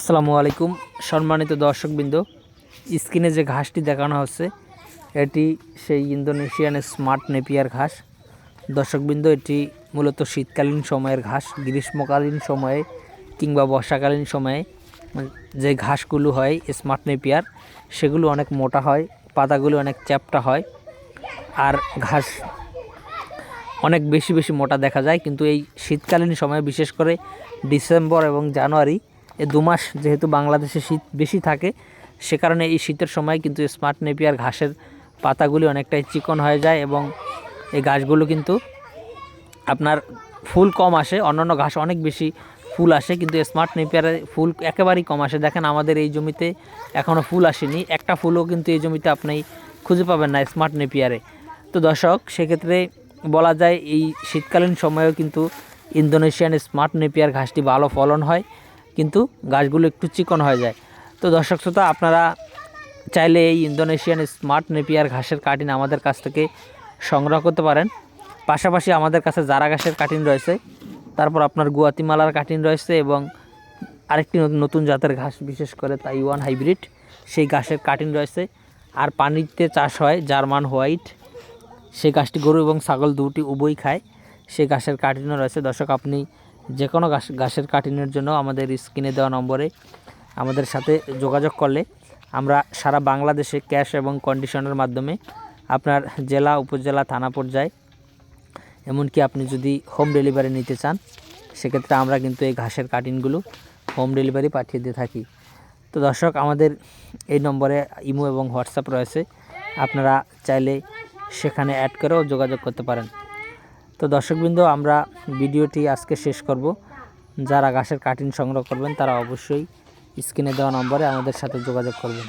আসসালামু আলাইকুম, সম্মানিত দর্শকবৃন্দ। স্ক্রিনে যে ঘাসটি দেখানো হচ্ছে, এটি সেই ইন্দোনেশিয়ান স্মার্ট নেপিয়ার ঘাস। দর্শকবৃন্দ, এটি মূলত শীতকালীন সময়ের ঘাস, গ্রীষ্মকালীন সময়ে কিংবা বর্ষাকালীন সময়ে যে ঘাসগুলো হয় স্মার্ট নেপিয়ার, সেগুলো অনেক মোটা হয়, পাতাগুলো অনেক চ্যাপ্টা হয়। আর ঘাস অনেক বেশি বেশি মোটা দেখা যায়, কিন্তু এই শীতকালীন সময়ে, বিশেষ করে ডিসেম্বর এবং জানুয়ারি এই দু মাস যেহেতু বাংলাদেশে শীত বেশি থাকে, সে কারণে এই শীতের সময় কিন্তু স্মার্ট নেপিয়ার ঘাসের পাতাগুলি অনেকটাই চিকন হয়ে যায় এবং এই গাছগুলো কিন্তু আপনার ফুল কম আসে, অন্যান্য ঘাস অনেক বেশি ফুল আসে, কিন্তু স্মার্ট নেপিয়ারে ফুল একেবারেই কম আসে। দেখেন আমাদের এই জমিতে এখনও ফুল আসেনি, একটা ফুলও কিন্তু এই জমিতে আপনি খুঁজে পাবেন না স্মার্ট নেপিয়ারে তো দর্শক, সেক্ষেত্রে বলা যায় এই শীতকালীন সময়েও কিন্তু ইন্দোনেশিয়ান স্মার্ট নেপিয়ার ঘাসটি ভালো ফলন হয়। কিন্তু গাছগুলো একটু চিকন হয়ে যায়। তো দর্শক শ্রোতা, আপনারা চাইলে এই ইন্দোনেশিয়ান স্মার্ট নেপিয়ার ঘাসের কাটিন আমাদের কাছ থেকে সংগ্রহ করতে পারেন। পাশাপাশি আমাদের কাছে জারা ঘাসের কাটিন রয়েছে, তারপর আপনার গুয়াতিমালার কাটিন রয়েছে এবং আরেকটি নতুন- জাতের ঘাস, বিশেষ করে তাইওয়ান হাইব্রিড, সেই ঘাসের কাটিন রয়েছে। আর পানিতে চাষ হয় জার্মান হোয়াইট। সেই গাছটি গরু এবং ছাগল দুটি উভয়ই খায়, সেই ঘাসের কাটিনও রয়েছে। দর্শক, আপনি যে কোনো ঘাস ঘাসের কাটিনের জন্য আমাদের স্ক্রিনে দেওয়া নম্বরে আমাদের সাথে যোগাযোগ করলে আমরা সারা বাংলাদেশে ক্যাশ এবং কন্ডিশনের মাধ্যমে আপনার জেলা, উপজেলা, থানা পর্যায়ে, এমনকি আপনি যদি হোম ডেলিভারি নিতে চান, সেক্ষেত্রে আমরা কিন্তু এই ঘাসের কাটিনগুলো হোম ডেলিভারি পাঠিয়ে দিয়ে থাকি। তো দর্শক, আমাদের এই নম্বরে ইমো এবং হোয়াটসঅ্যাপ রয়েছে। আপনারা চাইলে সেখানে অ্যাড করেও যোগাযোগ করতে পারেন। তো দর্শকবৃন্দ, আমরা ভিডিওটি আজকে শেষ করব। যারা গাছের কাটিং সংগ্রহ করবেন, তারা অবশ্যই স্ক্রিনে দেওয়া নম্বরে আমাদের সাথে যোগাযোগ করবেন।